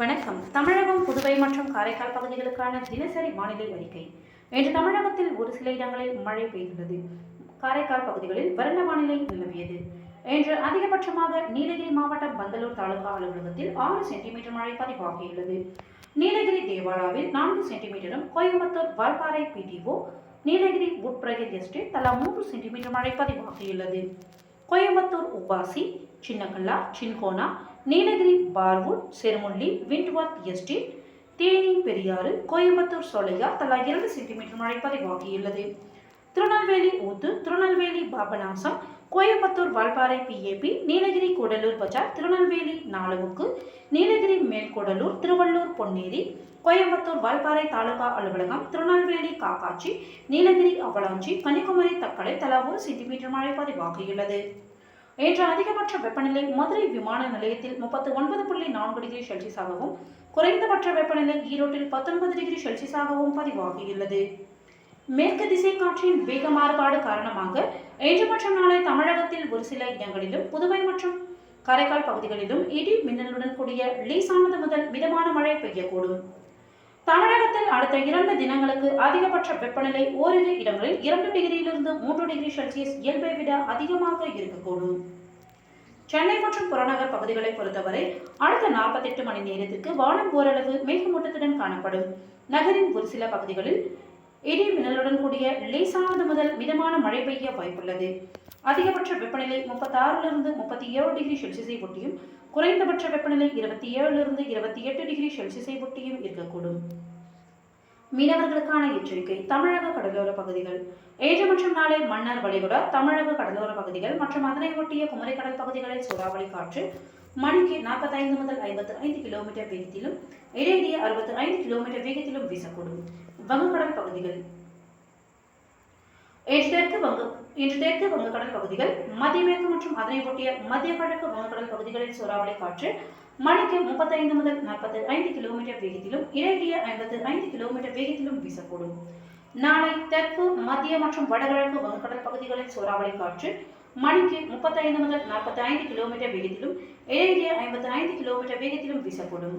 வணக்கம். தமிழகம் புதுவை மற்றும் காரைக்கால் பகுதிகளுக்கான தினசரி வானிலை அறிக்கை. இன்று தமிழகத்தில் ஒரு சில இடங்களில் மழை பெய்துள்ளது. காரைக்கால் பகுதிகளில் வறண்ட வானிலை நிலவியது. இன்று அதிகபட்சமாக நீலகிரி மாவட்டம் பந்தலூர் தாலுகா அலுவலகத்தில் ஆறு சென்டிமீட்டர் மழை பதிவாகியுள்ளது. நீலகிரி தேவாலாவில் நான்கு சென்டிமீட்டரும் கோயம்புத்தூர் வால்பாறை பிடிஓ நீலகிரி உட்பிரகத் எஸ்டேட் தலா மூன்று சென்டிமீட்டர் மழை பதிவாகியுள்ளது. Coimbatore UPASI Chinnakalla Cinchona Nilgiri Parvur Cherumulli Windworth estate Theni Periyar Coimbatore Sholayar தலா இரண்டு சென்டிமீட்டர் மழை பதிவாகியுள்ளது திருநெல்வேலி ஊத்து திருநெல்வேலி பாபநாசம் கோயம்புத்தூர் வால்பாறை பிஏபி நீலகிரி கூடலூர் பஜார் திருநெல்வேலி நாலுவுக்கு நீலகிரி மேல்கூடலூர் திருவள்ளூர் பொன்னேரி கோயம்புத்தூர் வால்பாறை தாலுகா அலுவலகம் திருநெல்வேலி காக்காட்சி நீலகிரி அவலாஞ்சி கன்னியாகுமரி தக்கலை தலா ஒரு சென்டிமீட்டர் மழை பதிவாகியுள்ளது. இன்று அதிகபட்ச வெப்பநிலை மதுரை விமான நிலையத்தில் முப்பத்து ஒன்பது புள்ளி நான்கு டிகிரி செல்சியஸாகவும் குறைந்தபட்ச வெப்பநிலை ஈரோட்டில் பத்தொன்பது டிகிரி செல்சியஸாகவும் பதிவாகியுள்ளது. மேற்கு திசை காற்றின் வேக மாறுபாடு காரணமாக இன்று மற்றும் நாளை தமிழகத்தில் ஒரு சில இடங்களிலும் புதுவை மற்றும் காரைக்கால் பகுதிகளிலும் இடி மின்னலுடன் கூடிய லேசானது முதல் மிதமான மழை பெய்யக்கூடும். தமிழகத்தில் அடுத்த இரண்டு தினங்களுக்கு அதிகபட்ச வெப்பநிலை ஓரிரு இடங்களில் இரண்டு டிகிரியிலிருந்து மூன்று டிகிரி செல்சியஸ் இயல்பை விட அதிகமாக இருக்கக்கூடும். சென்னை மற்றும் புறநகர் பகுதிகளை பொறுத்தவரை அடுத்த நாற்பத்தி எட்டு மணி நேரத்திற்கு வானம் ஓரளவு மேகமூட்டத்துடன் காணப்படும். நகரின் ஒரு சில பகுதிகளில் இடி மின்னலுடன் கூடிய லேசானது முதல் மிதமான மழை பெய்ய வாய்ப்புள்ளது. அதிகபட்ச வெப்பநிலை முப்பத்தாறிலிருந்து முப்பத்தி ஏழு டிகிரி செல்சியஸை ஒட்டியும் குறைந்தபட்ச வெப்பநிலை இருபத்தி ஏழிலிருந்து இருபத்தி எட்டு டிகிரி செல்சியஸை ஒட்டியும் இருக்கக்கூடும். மீனவர்களுக்கான எச்சரிக்கை தமிழக கடலோர பகுதிகள். ஏழு மற்றும் நாளை மன்னார் வளைகுடா தமிழக கடலோர பகுதிகள் மற்றும் அதனை ஒட்டிய குமரிக்கடல் பகுதிகளில் சூறாவளி காற்று மணிக்கு நாற்பத்தைந்து முதல் ஐம்பத்து ஐந்து கிலோமீட்டர் வேகத்திலும் இடையிடையே அறுபத்து ஐந்து கிலோமீட்டர் வேகத்திலும் வீசக்கூடும் வங்கக்கடல் பகுதிகள் இன்று தெற்கு வங்க இன்று தெற்கு வங்கக்கடல் பகுதிகள் மத்திய மேற்கு மற்றும் அதனை ஒட்டிய மத்திய கிழக்கு வங்கக்கடல் பகுதிகளில் சூறாவளி காற்று மணிக்கு முப்பத்தைந்து முதல் நாற்பத்தி ஐந்து கிலோமீட்டர் வேகத்திலும் இடையிடையே ஐம்பத்து ஐந்து கிலோமீட்டர் வேகத்திலும் வீசக்கூடும் நாளை தெற்கு மத்திய மற்றும் வடகிழக்கு வங்கக்கடல் பகுதிகளில் சூறாவளி காற்று மணிக்கு முப்பத்தைந்து முதல் நாற்பத்தி ஐந்து கிலோமீட்டர் வேகத்திலும் இடையிடையே ஐம்பத்தி ஐந்து கிலோமீட்டர் வேகத்திலும் வீசக்கூடும்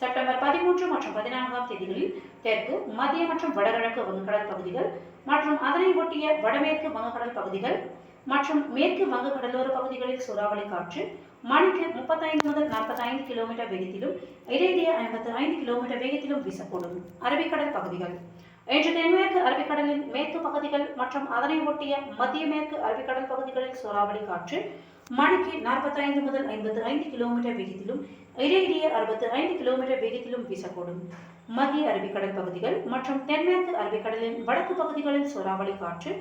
செப்டம்பர் பதிமூன்று மற்றும் பதினான்காம் தேதிகளில் தெற்கு மத்திய மற்றும் வடகிழக்கு வங்கக்கடல் பகுதிகள் மற்றும் அதனை ஒட்டிய வடமேற்கு வங்கக்கடல் பகுதிகள் மற்றும் மேற்கு வங்க கடலோர பகுதிகளில் சூறாவளி காற்று மணிக்கு முப்பத்தைந்து முதல் நாற்பத்தி ஐந்து கிலோமீட்டர் வேகத்திலும் இடையிடையே ஐம்பத்தி ஐந்து கிலோமீட்டர் வேகத்திலும் வீசக்கூடும் அரபிக்கடல் பகுதிகள். இன்று தென்மேற்கு அரபிக்கடலின் மேற்கு பகுதிகள் மற்றும் அதனை ஒட்டிய மத்திய மேற்கு அரபிக்கடல் பகுதிகளில் சூறாவளி காற்று மணிக்கு நாற்பத்தைந்து முதல் ஐம்பத்து ஐந்து கிலோமீட்டர் வேகத்திலும் இடையிடையே அறுபத்து ஐந்து கிலோமீட்டர் வேகத்திலும் வீசக்கூடும். மத்திய அரபிக்கடல் பகுதிகள் மற்றும் தென்மேற்கு அரபிக்கடலின் வடக்கு பகுதிகளில் சூறாவளி காற்று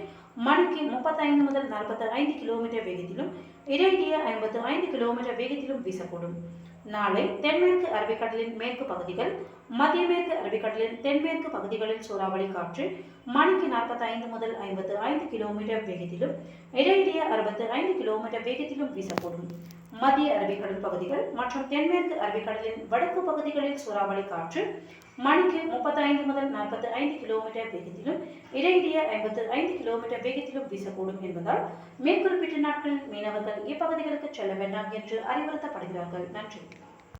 மணிக்கு முப்பத்தைந்து முதல் நாற்பத்தி ஐந்து கிலோமீட்டர் வேகத்திலும் இடையிடையே ஐம்பத்து ஐந்து கிலோமீட்டர் வேகத்திலும் வீசக்கூடும். நாளை தென்மேற்கு அரபிக்கடலின் மேற்கு பகுதிகள் மத்திய மேற்கு அரபிக்கடலின் தென்மேற்கு பகுதிகளில் சூறாவளி காற்று மணிக்கு நாற்பத்தி ஐந்து முதல் ஐம்பத்து ஐந்து கிலோமீட்டர் வேகத்திலும் இடையிடையே அறுபத்து ஐந்து கிலோமீட்டர் வேகத்திலும் வீசக்கூடும். மத்திய அரபிக்கடல் பகுதிகள் மற்றும் தென்மேற்கு அரபிக்கடலின் வடக்கு பகுதிகளில் சூறாவளி காற்று மணிக்கு முப்பத்தைந்து முதல் நாற்பத்தி ஐந்து கிலோமீட்டர் வேகத்திலும் இடையிடையே ஐம்பத்து ஐந்து கிலோமீட்டர் வேகத்திலும் வீசக்கூடும் என்பதால் மேற்குறிப்பிட்ட நாட்களில் மீனவர்கள் இப்பகுதிகளுக்கு செல்ல வேண்டாம் என்று அறிவுறுத்தப்படுகிறார்கள். நன்றி.